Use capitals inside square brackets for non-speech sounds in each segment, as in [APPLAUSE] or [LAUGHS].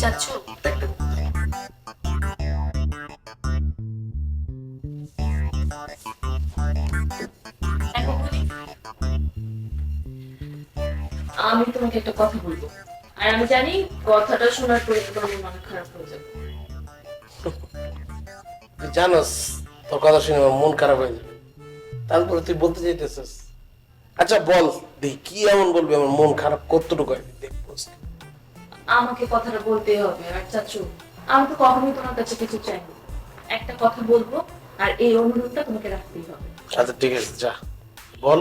চাচু এখন বলি। আমি তোমাকে একটা কথা বলব। আর আমি জানি কথাটা শোনার পরে তোমার মন খারাপ হয়ে যাবে। তুই জানোস, তোর কথা শুনে আমার মন খারাপ হয়ে যাবে। তারপরে তুই বলতে চাইতেছিস। আচ্ছা বল দেখি কি এমন বলবি? আমার মন খারাপ কতটুকু হবে দেখব আমাকে কথাটা বলতেই হবে আর চাচু আমি তো কখনোই তোমার কাছে কিছু চাই না। একটা কথা বলব আর এই অনুরোধটা তোমাকে রাখতেই হবে। আচ্ছা ঠিক আছে যা। বল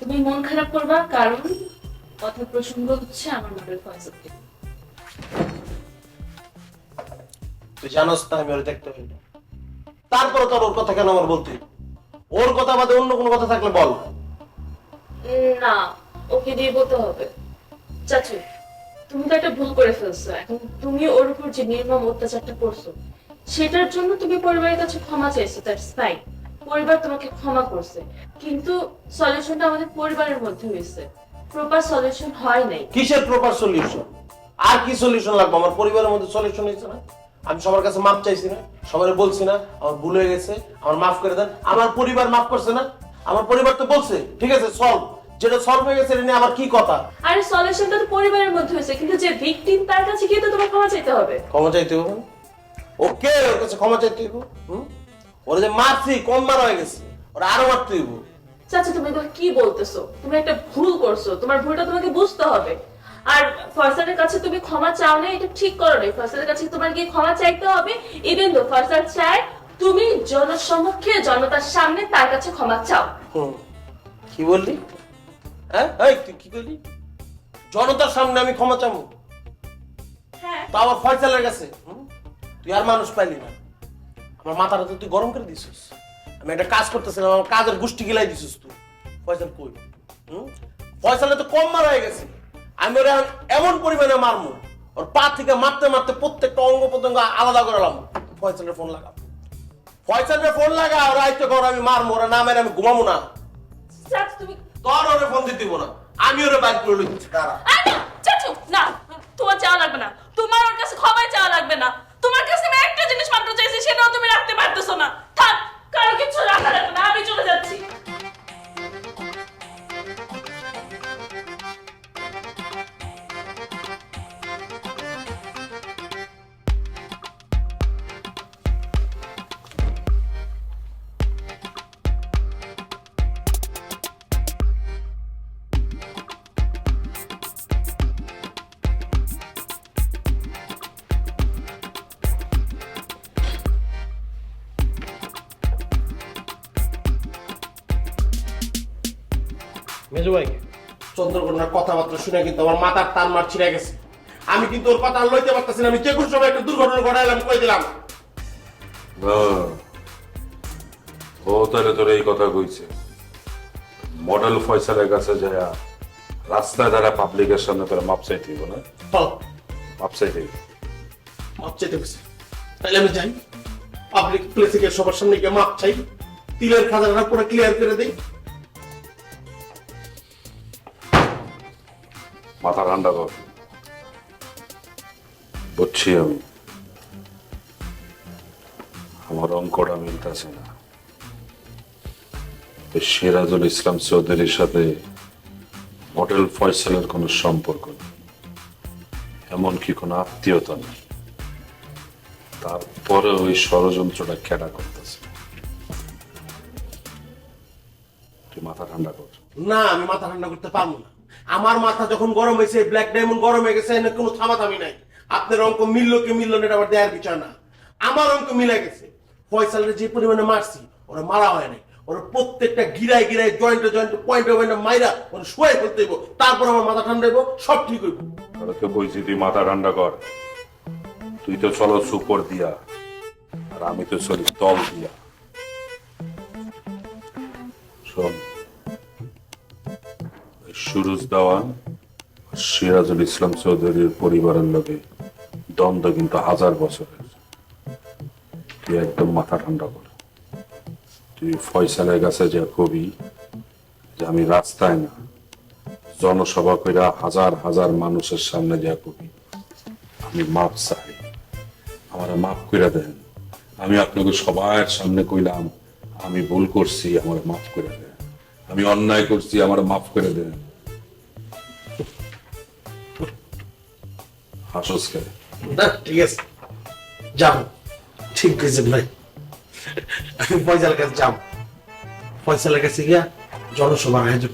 তুমি মন খারাপ করবা কারণ কথা প্রসঙ্গ হচ্ছে আমার মডেল ফয়সলকে তুই জানোস না আমি ওর দেখতে পাই না। তারপরে তোর ওর কথা কেন আমার বলতে ওর কথা বাদে অন্য কোনো কথা থাকলে বল। না ওকে দিয়ে বলতে হবে। চাচু, তুমি তো একটা ভুল করে ফেলছো। এখন তুমি ওর উপর যে নির্মম অত্যাচারটা করছ, সেটার জন্য তুমি পরিবারের কাছে ক্ষমা চাইছো পরিবার তোমাকে ক্ষমা করছে। কিন্তু সলিউশনটা আমাদের পরিবারের মধ্যে হয়েছে। প্রপার সলিউশন হয় নাই। কিসের প্রপার সলিউশন আর কি সলিউশন লাগবে? আমার পরিবারের মধ্যে সলিউশন হয়েছে না? আমি সবার কাছে মাপ চাইছি না সবাই বলছি না, আমার ভুল হয়ে গেছে, আমার মাফ করে দেন। আমার পরিবার মাফ করছে না? আমার পরিবার তো বলছে, ঠিক আছে সলভ যেটা সলভ হয়ে গেছে এটা নিয়ে আমার কি কথা? আর সলিউশনটা তো পরিবারের মধ্যে হয়েছে কিন্তু যে ভিকটিম তার কাছে গিয়ে তো তোমার ক্ষমা চাইতে হবে। ক্ষমা চাইতে হবে? ওকে ওর কাছে ক্ষমা চাইতে হইব হুম? ওরা যে মারছি কম মারা হয়ে গেছে। ওরা আরও মারতে হইব চাচা তুমি এগুলো কি বলতেছো? তুমি একটা ভুল করছ তোমার ভুলটা তোমাকে বুঝতে হবে। আর ফয়সালের কাছে তুমি ক্ষমা চাও না এটা ঠিক করো নাই। ফয়সালের কাছে তোমার গিয়ে ক্ষমা চাইতে হবে ইভেন দো ফয়সাল চায় তুমি জনসমক্ষে জনতার সামনে তার কাছে ক্ষমা চাও। হুম। কি বললি? হ্যাঁ? এই তুই কি বললি জনতার সামনে আমি ক্ষমা হ্যাঁ। তা আবার ফয়সালের কাছে তুই আর মানুষ পাইলি না। আমার মাথাটা তো তুই গরম করে দিছিস। আমি একটা কাজ করতেছিলাম আমার কাজের গোষ্ঠী গিলাই দিছিস তুই। ফয়সাল কই? হুম? ফয়সালে তো কম মারা হয়ে গেছে। আমি ওরা এমন পরিমাণে মারমু ওর পা থেকে মারতে মারতে প্রত্যেকটা অঙ্গ প্রত্যঙ্গ আলাদা করে করালাম ফয়সালের ফোন লাগা। ফয়সালের ফোন লাগা ওরা আইতে কর আমি মারমু ওরা না মেরে আমি ঘুমাবো না। তুমি তোর ওরে ফোন দিতে না। আমি ওরে বাইক করে না, চাচু না তোমার চাওয়া লাগবে না। তোমার ওর কাছে ক্ষমা চাওয়া লাগবে না। তোমার কাছে আমি একটা জিনিস মাত্র চাইছি সেটাও তুমি রাখতে পারতেছো না। থাক কারও কিছু রাখা লাগবে না আমি চলে যাচ্ছি। মেজু ভাই। চন্দ্রকন্যার কথাবার্তা শুনে কিন্তু আমার মাথার টান মার ছিঁড়ে গেছে। আমি কিন্তু ওর কথা লইতে পারতেছি না। আমি যে কোনো সময় একটা দুর্ঘটনা ঘটাইলাম কই দিলাম? ও তাহলে তোর এই কথা কইছে। মডেল ফয়সালের কাছে যায় রাস্তায় দাঁড়া পাবলিকের সামনে তোরা মাপ চাইতে হইব না? মাপ চাইতে। মাপ চাইতে গেছে তাহলে আমি যাই। পাবলিক প্লেসে গিয়ে সবার সামনে গিয়ে মাপ চাই। তিলের খাজাটা পুরো ক্লিয়ার করে দেই। মাথা ঠান্ডা কর। বুঝছি আমি। আমার অঙ্কটা মিলতেছে না। সিরাজুল ইসলাম চৌধুরীর সাথে মডেল ফয়সালের কোনো সম্পর্ক নেই। এমনকি কোনো আত্মীয়তা নেই। তারপরে ওই ষড়যন্ত্রটা খেলা করতেছে? তুই মাথা ঠান্ডা কর। না, আমি মাথা ঠান্ডা করতে পারব না। আমার মাথা যখন গরম হয়েছে ব্ল্যাক ডায়মন্ড গরম হয়ে গেছে কোনো থামাথামি নাই। আপনার অঙ্ক মিললো কি মিললো না, এটা আবার দেয়ার বিষয় না। আমার অঙ্ক মিলে গেছে। ফয়সালের যে পরিমাণে মারছি, ওরা মারা হয় নাই। ওরা প্রত্যেকটা গিরায় গিরায় জয়েন্টে জয়েন্টে পয়েন্টে পয়েন্টে মাইরা ওরা শুয়ে ফেলতে হইব। তারপর আমার মাথা ঠান্ডা সব ঠিক হইব। তাহলে তো কইছি, তুই মাথা ঠান্ডা কর। তুই তো চলো সুপর দিয়া, আর আমি তো চলি তল দিয়া। শোন সুরুজ দেওয়ান, সিরাজুল ইসলাম চৌধুরীর পরিবারের লোকে দ্বন্দ্ব কিন্তু হাজার বছরের তুই একদম মাথা ঠান্ডা কর। তুই ফয়সালের কাছে যা কবি, যে আমি রাস্তায় না, জনসভা কইরা হাজার হাজার মানুষের সামনে যা কবি, আমি মাপ চাই। আমার মাফ করে দেন। আমি আপনাকে সবার সামনে কইলাম, আমি ভুল করছি, আমার মাফ করে দেন। আমি অন্যায় করছি, আমার মাফ করে দেন। হাসস কে না, ঠিক আছে। ঠিক আছে ভাই। আমি ফয়সালের কাছে যাও। ফয়সালের কাছে গিয়া জনসভার আয়োজন।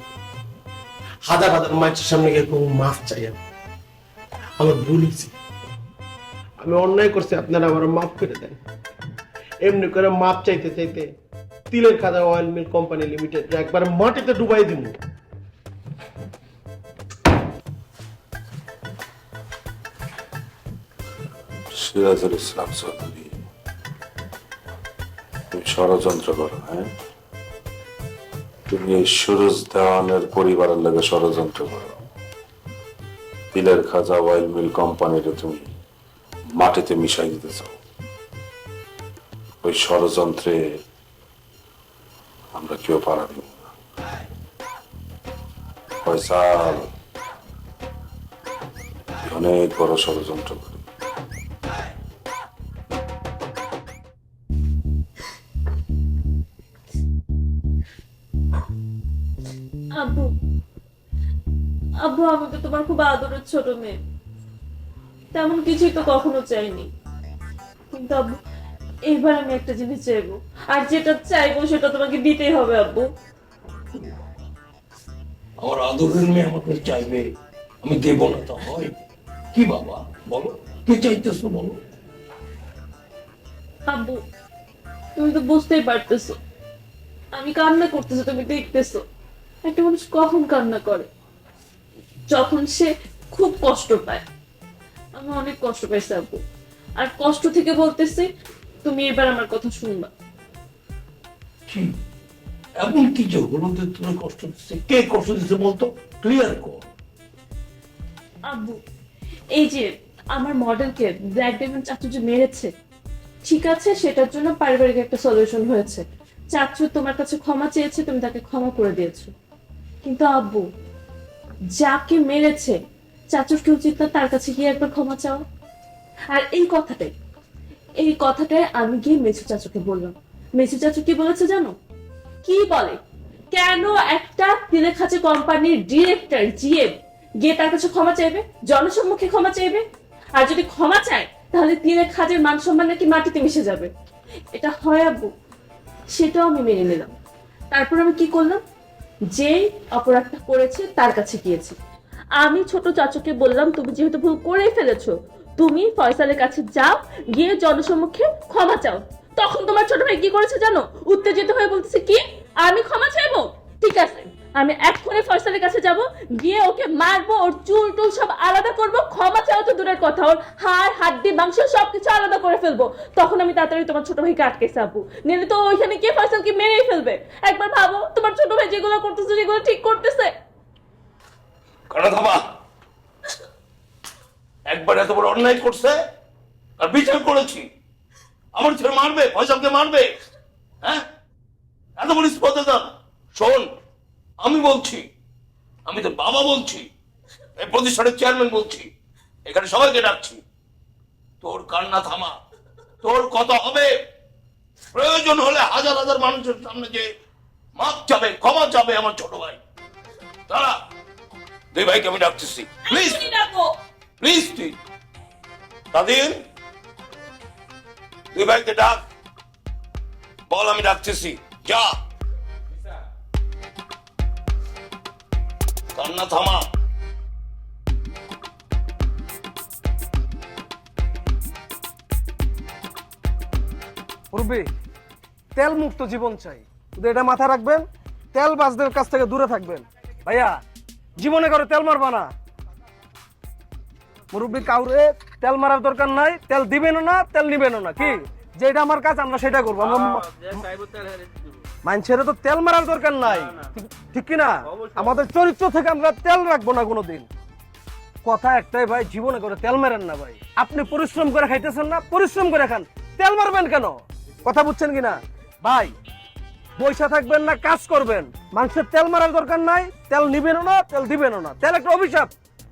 হাজার হাজার মানুষের সামনে গিয়ে কোনো মাফ চাই আমি। আমার ভুল হয়েছে। আমি অন্যায় করছি, আপনারা আমার মাফ করে দেন। এমনি করে মাপ চাইতে চাইতে তিলের খাজা অয়েল মিল কোম্পানি লিমিটেড একবার মাটিতে ডুবাই দিব। ইসলাম চৌধুরী, তুমি ষড়যন্ত্র করো হ্যাঁ? তুমি এই সুরজ দেওয়ানের পরিবারের লাগে ষড়যন্ত্র করো। তিলের খাজা অয়েল মিল কোম্পানিটা তুমি মাটিতে মিশাই দিতে চাও। ওই ষড়যন্ত্রে আমরা কেউ পারা দিব না অনেক বড় ষড়যন্ত্র করি। আব্বু আব্বু আমি তো তোমার খুব আদরের ছোট মেয়ে। তেমন কিছুই তো কখনো চাইনি। কিন্তু আব্বু, এইবার আমি একটা জিনিস চাইব। আর যেটা চাইব সেটা তোমাকে দিতেই হবে আব্বু। আমার আদরের মেয়ে আমাকে চাইবে আমি দেব না তো হয় কি বাবা বলো কি চাইতেছো বলো? আব্বু তুমি তো বুঝতেই পারতেছো। আমি কান্না করতেছো তুমি দেখতেছো। একটা মানুষ কখন কান্না করে? যখন সে খুব কষ্ট পায়। আমি অনেক কষ্ট পাইছি আব্বু। আর কষ্ট থেকে বলতেছি তুমি এবার আমার কথা শুনবা। এমন কি যে হলো যে তুমি কষ্ট দিচ্ছে? কে কষ্ট দিচ্ছে বলতো? ক্লিয়ার কর। আব্বু, এই যে আমার মডেলকে ব্ল্যাক ডায়মন্ড চাচু যে মেরেছে, ঠিক আছে, সেটার জন্য পারিবারিক একটা সলিউশন হয়েছে। চাচু তোমার কাছে ক্ষমা চেয়েছে, তুমি তাকে ক্ষমা করে দিয়েছ। কিন্তু আব্বু, যাকে মেরেছে, চাচুর কি উচিত না তার কাছে গিয়ে একবার ক্ষমা চাও? আর এই কথাটাই এই কথাটাই আমি গিয়ে মেছু চাচুকে বললাম। মেছু চাচু কি বলেছে জানো? কি বলে? কেন একটা তিলেখাচে কোম্পানির ডিরেক্টর, জিএম, গিয়ে তার কাছে ক্ষমা চাইবে? জনসম্মুখে ক্ষমা চাইবে? আর যদি ক্ষমা চায়, তাহলে তিলে খাজের মান সম্মান নাকি মাটিতে মিশে যাবে? এটা হয় আব্বু। সেটাও আমি মেনে নিলাম। তারপর আমি কি করলাম? যেই অপরাধটা করেছে, তার কাছে গিয়েছি। আমি ছোট চাচুকে বললাম, তুমি যেহেতু ভুল করেই ফেলেছো, তুমি ফয়সালের কাছে যাও, গিয়ে জনসম্মুখে ক্ষমা চাও। তখন তোমার ছোট ভাই কি করেছে জানো? উত্তেজিত হয়ে বলতেছে, কি? আমি ক্ষমা চাইব? ঠিক আছে, আমি এক্ষুনি ফয়সালের কাছে যাব, গিয়ে ওকে মারবো, ওর চুল টুল সব আলাদা করব, ক্ষমা চাও তো দূরের কথা, ওর হাড়, হাড্ডি, মাংস সবকিছু আলাদা করে ফেলব। তখন আমি তাড়াতাড়ি তোমার ছোট ভাইকে আটকেছে আপু নিলে তো ওইখানে গিয়ে ফয়সালকে মেরেই ফেলবে। একবার ভাবো, তোমার ছোট ভাই যেগুলো করতেছে, যেগুলো ঠিক করতেছে। একবার এত বড় অন্যায় করছে, আর বিচার করেছি। আমার ছেলে মারবে ফয়সালকে মারবে। হ্যাঁ? এত বড় স্পর্ধা শোন আমি বলছি আমি তো বাবা বলছি এই প্রতিষ্ঠানের চেয়ারম্যান বলছি এখানে সবাইকে ডাকছি। তোর কান্না থামা তোর কথা হবে। প্রয়োজন হলে হাজার হাজার মানুষের সামনে যে মাপ যাবে ক্ষমা যাবে আমার ছোট ভাই। তারা দুই ভাইকে আমি ডাকতেছি। প্লিজ প্লিজ তুই। তাদের দুই ভাইকে ডাক। বল, আমি ডাকতেছি। যা। কান্না থামা। তেল মুক্ত জীবন চাই। এটা মাথায় রাখবেন, তেল বাজদের কাছ থেকে দূরে থাকবেন। ভাইয়া, জীবনে করে তেল মারবা না। মুরব্বী কাউরে তেল মারার দরকার নাই তেল দিবেন না তেল নিবেন না। কি? যেটা আমার কাজ আমরা সেটা করব। মানুষের তো তেল মারার দরকার নাই। ঠিক- ঠিক কি না আমাদের চরিত্র থেকে আমরা তেল রাখব না কোনোদিন। কথা একটাই ভাই জীবনে করে তেল মারেন না ভাই। আপনি পরিশ্রম করে খাইতেছেন না পরিশ্রম করে খান। তেল মারবেন কেন? কথা বুঝছেন কিনা? ভাই পয়সা থাকবেন না কাজ করবেন। মানুষের তেল মারার দরকার নাই তেল নিবেনও না তেল দিবেনও না। তেল একটা অভিশাপ।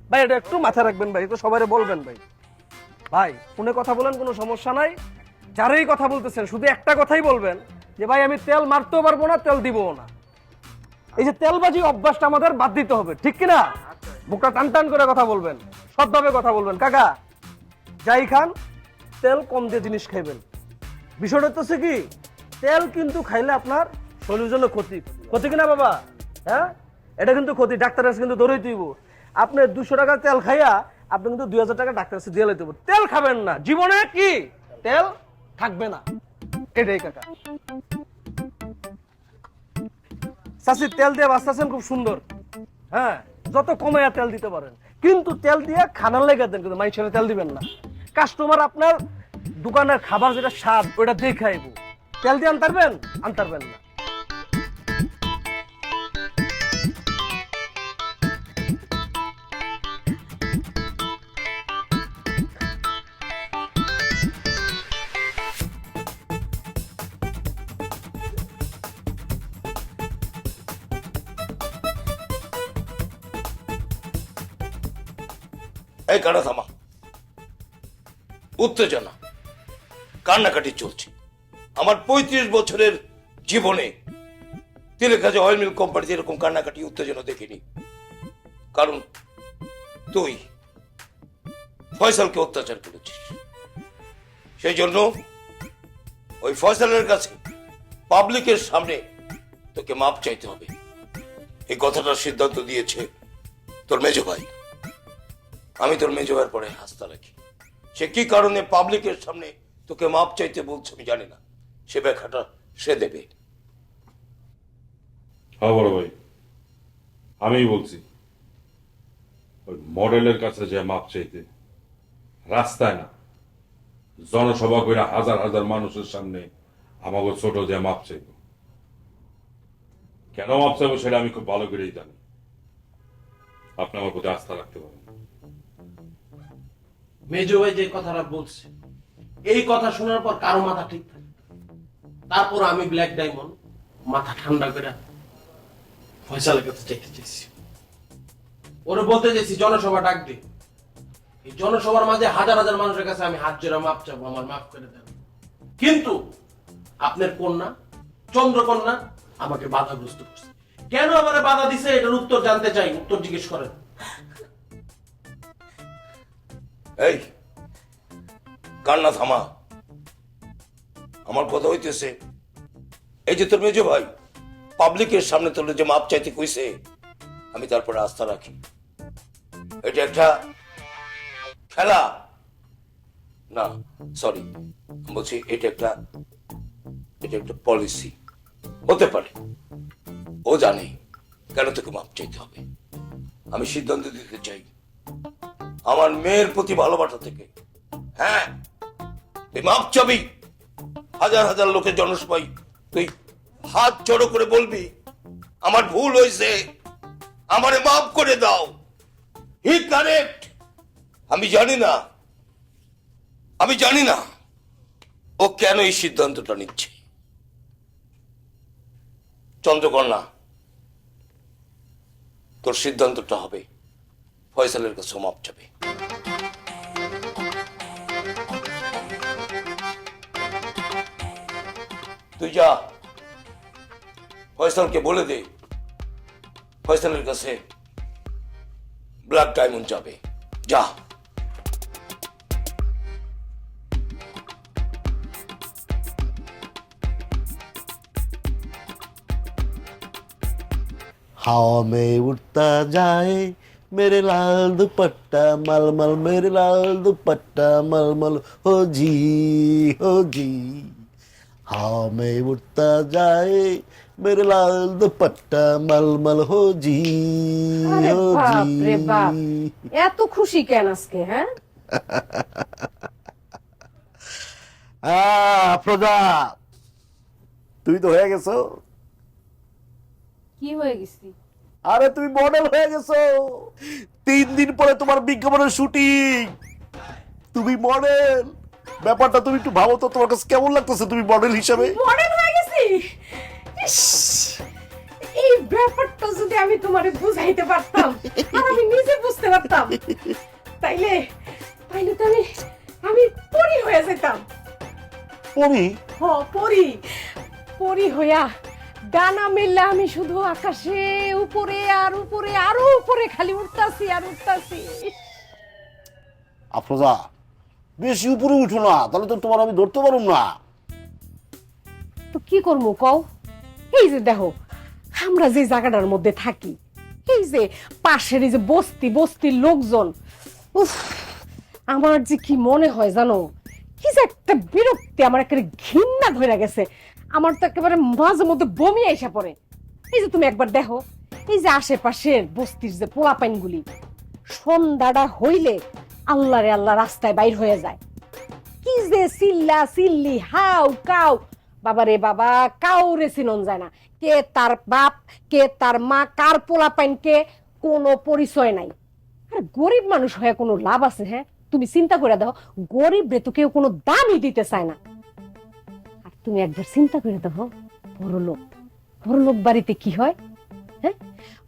ভাই, এটা একটু মাথায় রাখবেন ভাই একটু সবাই বলবেন ভাই। ভাই, ফোনে কথা বলেন, কোনো সমস্যা নাই। যারাই কথা বলতেছেন, শুধু একটা কথাই বলবেন, যে ভাই, আমি তেল মারতেও পারব না, তেল দিবও না। এই যে তেলবাজি অভ্যাসটা আমাদের বাদ দিতে হবে, ঠিক কিনা বুকটা টান টান করে কথা বলবেন, সৎভাবে কথা বলবেন। কাকা, যাই খান, তেল কম দিয়ে জিনিস খাইবেন। বিষয়টা হচ্ছে কি, তেল কিন্তু খাইলে আপনার শরীরের জন্য ক্ষতি। ক্ষতি কিনা বাবা? হ্যাঁ? এটা কিন্তু ক্ষতি, ডাক্তারের কিন্তু দৌড়াই দিব আপনি দুশো টাকা তেল খাইয়া আপনি কিন্তু দুই হাজার টাকা ডাক্তারের কাছে দিয়ে লাইতে তেল খাবেন না। জীবনে কি? তেল থাকবে না। এটাই কাকা। চাষি তেল দিয়ে বাঁচতেছেন খুব সুন্দর। হ্যাঁ যত কমে তেল দিতে পারেন। কিন্তু তেল দিয়ে খানার লেগে দেন, কিন্তু মাইসের তেল দিবেন না। কাস্টমার আপনার দোকানের খাবার যেটা স্বাদ, ওটা দিয়ে খাইব। তেল দিয়ে আনতারবেন? আনতারবেন না। এই কান্না থামা উত্তেজনা। কান্নাকাটি চলছে। আমার পঁয়ত্রিশ বছরের জীবনে তেলের কাছে অয়েল মিল কোম্পানিতে এরকম কান্নাকাটি, উত্তেজনা দেখিনি। কারণ তুই ফয়সালকে অত্যাচার করেছিস। সেই জন্য ওই ফয়সালের কাছে পাবলিকের সামনে তোকে মাপ চাইতে হবে। এই কথাটার সিদ্ধান্ত দিয়েছে তোর মেজ ভাই। আমি তোর মেজ ভাইয়ের পরে হাসতে রাখি সে কি কারণে পাবলিকের সামনে তোকে মাপ চাইতে বলছে আমি জানি না। সে ব্যাখ্যাটা সে দেবে। হ্যাঁ বড় ভাই। আমিই বলছি। ওই মডেলের কাছে যে মাপ চাইতে, রাস্তায় না। জনসভা করে হাজার হাজার মানুষের সামনে আমাকে ছোট যে মাপ চাইব। কেন মাপ চাইব সেটা আমি খুব ভালো করেই জানি। আপনি আমার প্রতি আস্থা রাখতে পারেন। মেজো ভাই যে কথাটা বলছে, এই কথা শোনার পর কারও মাথা ঠিক থাকে তারপর আমি ব্ল্যাক ডায়মন্ড মাথা ঠান্ডা করে ফয়সালের কাছে চাইতে চাইছি। ওরে বলতে চাইছি, জনসভা ডাক দে। এই জনসভার মাঝে হাজার হাজার মানুষের কাছে আমি হাত জোড়া মাপ চাবো, আমার মাফ করে দেন। কিন্তু আপনার কন্যা, চন্দ্রকন্যা আমাকে বাধাগ্রস্ত করছে। কেন আমারে বাধা দিছে? এটার উত্তর জানতে চাই, উত্তর জিজ্ঞেস করেন। এই, কান্না থামা। আমার কথা হইতেছে, এই যে তোর মেজো ভাই, পাবলিকের সামনে তোর যে মাপ চাইতে কইছে, আমি তারপরে আস্থা রাখি। এটা একটা খেলা না সরি বলছি এটা একটা এটা একটা পলিসি হতে পারে। ও জানে কেন তোকে মাপ চাইতে হবে। আমি সিদ্ধান্ত দিতে চাই। আমার মেয়ের প্রতি ভালোবাসা থেকে। হ্যাঁ? মাপ চাবি। হাজার হাজার লোকের জনসভাই তুই হাত জড়ো করে বলবি, আমার ভুল হয়েছে, আমারে মাফ করে দাও। He correct. আমি জানি না। আমি জানি না ও কেন এই সিদ্ধান্তটা নিচ্ছে। চন্দ্রকন্যা, তোর সিদ্ধান্তটা হবে। फैसल सोमापे तु जा फैसल के बोले दे फैसल से ब्लैक डायमंड जा हाँ में उठता जाए मेरे लाल दुपट्टा मलमल मेरे लाल दुपट्टा मलमल हो जी हो जी हवा में उड़ता जाए मेरे लाल दुपट्टा मलमल हो जी আরে हो বাপ রে বাপ जी এত খুশি কেন আজকে হ্যাঁ আহ, [LAUGHS] প্রজা তুমি তো হয়ে গেছো কি হয়ে গেছি আরে তুমি মডেল হয়ে গেছো। তিন দিন পরে তোমার বিজ্ঞাপনের শুটিং তুমি মডেল ব্যাপারটা তুমি একটু ভাবো তো তোমার কাছে কেমন লাগতেছে তুমি মডেল হিসাবে? মডেল হয়ে গেছি। ইস, এই ব্যাপারটা যদি আমি তোমারে বুঝাইতে পারতাম আর আমি নিজে বুঝতে পারতাম তাইলে তাইলে তো আমি আমি পরি হয়ে যেতাম। পরি? হ পরি। পরি হইয়া ডানা মেললে আমি শুধু আকাশে উপরে আর উপরে আরও উপরে খালি উঠতাছি আর উঠতাছি। আফরোজা বেশি উপরে উঠো না তাহলে তো তোমার আমি ধরতে পারুম না। তো কি করব কও? এই যে দেখো আমরা যে জায়গাটার মধ্যে থাকি এই যে পাশের এই যে বস্তি বস্তির লোকজন উফ আমার যে কি মনে হয় জানো? কি যে একটা বিরক্তি আমার একটা ঘৃণা ধরে গেছে। আমার তো একেবারে মাঝে মধ্যে বমি এসে পড়ে। এই যে তুমি একবার দেখো, এই যে আশেপাশের বস্তির যে পোলাপাইনগুলি, সন্ধ্যাটা হইলে আল্লাহ রে আল্লাহ রাস্তায় বাইর হয়ে যায়। কি যে চিল্লা চিল্লি হাউ কাউ বাবা রে বাবা, কাউরে চিনন যায় না। কে তার বাপ, কে তার মা, কার পোলা পাইন কে, কোনো পরিচয় নাই। আর গরিব মানুষ হয়ে কোনো লাভ আছে হ্যাঁ? তুমি চিন্তা করে দেখো গরিব রে তো কেউ কোনো দামই দিতে চায় না। তুমি একবার চিন্তা করে দেখো, বড় লোক। বড় লোক বাড়িতে কি হয়? হ্যাঁ?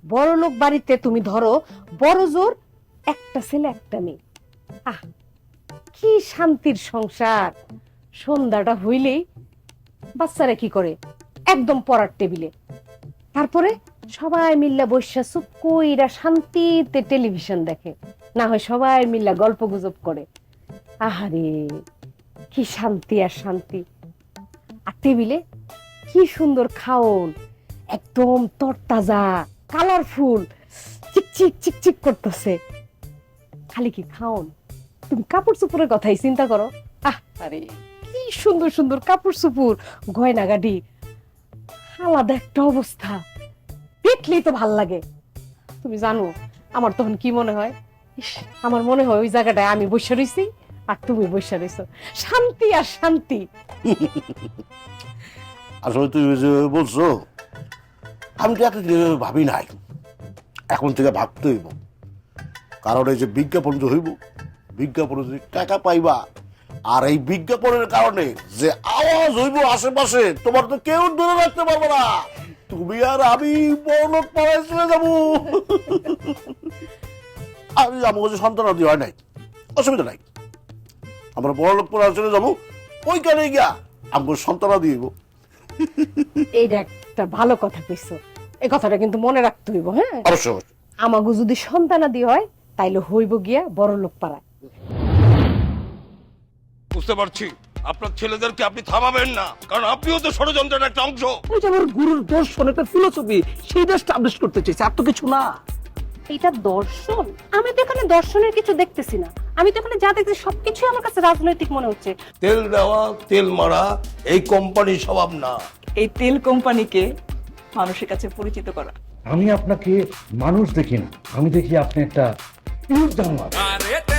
বড় লোক বাড়িতে তুমি ধরো, বড় জোর একটা ছেলে, একটা মেয়ে। আহ, কি শান্তির সংসার। সন্ধ্যাটা হইলেই বাচ্চারা কি করে? একদম পড়ার টেবিলে। তারপরে সবাই মিল্লা বৈশা চুপ কইরা শান্তিতে টেলিভিশন দেখে। না হয় সবাই মিল্লা গল্প গুজব করে। আহারে, কি শান্তি আর শান্তি। আর টেবিলে কি সুন্দর খাওন, একদম তরতাজা কালারফুল চিকচিক চিকচিক করতেছে। খালি কি খাওন? তুমি কাপড় চোপড়ের কথাই চিন্তা করো। আহ, আরে, কি সুন্দর সুন্দর কাপড় চোপড় গয়নাগাড়ি আলাদা একটা অবস্থা। দেখলেই তো ভালো লাগে। তুমি জানো, আমার তখন কি মনে হয়? আমার মনে হয় ওই জায়গাটায় আমি বসে রইছি। আর তুমি বসে রইছো শান্তি আর শান্তি। আসলে তুমি বলছো, আমি তো ভাবি নাই। এখন থেকে ভাবতে হইব। কারণ এই যে বিজ্ঞাপন যে হইব, বিজ্ঞাপনে যদি টাকা পাইবা, আর এই বিজ্ঞাপনের কারণে যে আওয়াজ হইব আশেপাশে, তোমার তো কেউ দূরে রাখতে পারব না। তুমি আর আমি বড়লোক পাড়ায় চলে যাব। আমি যাব যে সন্তানাদি হয় নাই, অসুবিধা নাই। আমরা বড়লোক পাড়ায় চলে যাব। ওইখানে গিয়া আমার সন্তানাদি হইব এইটা একটা ভালো কথা কইছো। এই কথাটা কিন্তু মনে রাখতে হইব হ্যাঁ? অবশ্যই অবশ্যই। আমাগো যদি সন্তানাদি হয় তাইলে হইব গিয়া বড় লোক পাড়ায়। বুঝতে পারছি। আপনার ছেলেদেরকে আপনি থামাবেন না কারণ আপনিও তো ষড়যন্ত্রের একটা অংশ। ওই যে আমার গুরুর দর্শন একটা ফিলোসফি সেইটা স্টাবলিশ করতে চাইছে আর তো কিছু না। এটা দর্শন? আমি তো এখানে দর্শনের কিছু দেখতেছি না। আমি তো এখানে যা দেখছি সবকিছুই আমার কাছে রাজনৈতিক মনে হচ্ছে। তেল দেওয়া তেল মারা এই কোম্পানির স্বভাব না। এই তেল কোম্পানিকে মানুষের কাছে পরিচিত করা। আমি আপনাকে মানুষ দেখি না। আমি দেখি আপনি একটা ইউজ জানোয়ার। আরে তেল